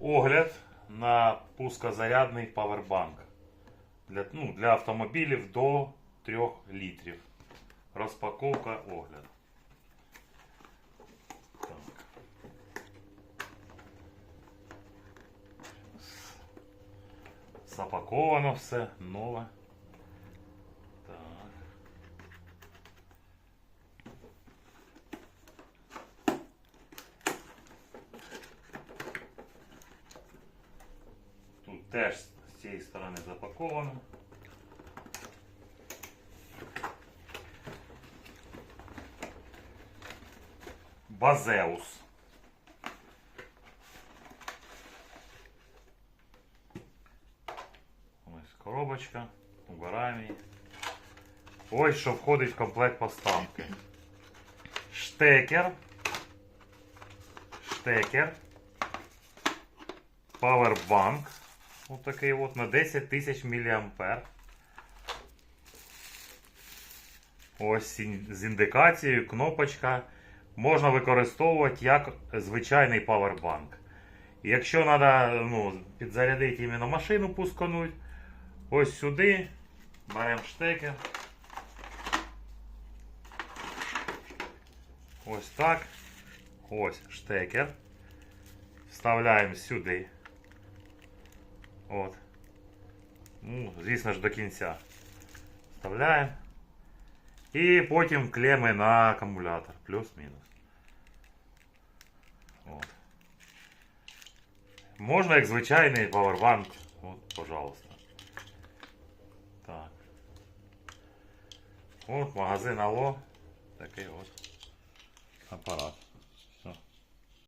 Огляд на пускозарядний павербанк для, ну, для автомобілів до 3 літрів. Розпаковка огляд. Так. Запаковано все нове. Теж з цієї сторони запаковано. Базеус. Ось коробочка. Її. Ось що входить в комплект поставки. Штекер. Штекер. Powerbank. Ось такий от на 10 тисяч мА. Ось з індикацією, кнопочка. Можна використовувати як звичайний павербанк. Якщо треба ну, підзарядити іменно машину пускануть, ось сюди беремо штекер. Ось так. Ось штекер. Вставляємо сюди. От. Ну, звісно ж, до кінця. Вставляємо. І потім клеми на акумулятор. Плюс-мінус. От. Можна як звичайний павербанк. От, пожалуйста. Так. От магазин Алло. Такий от апарат.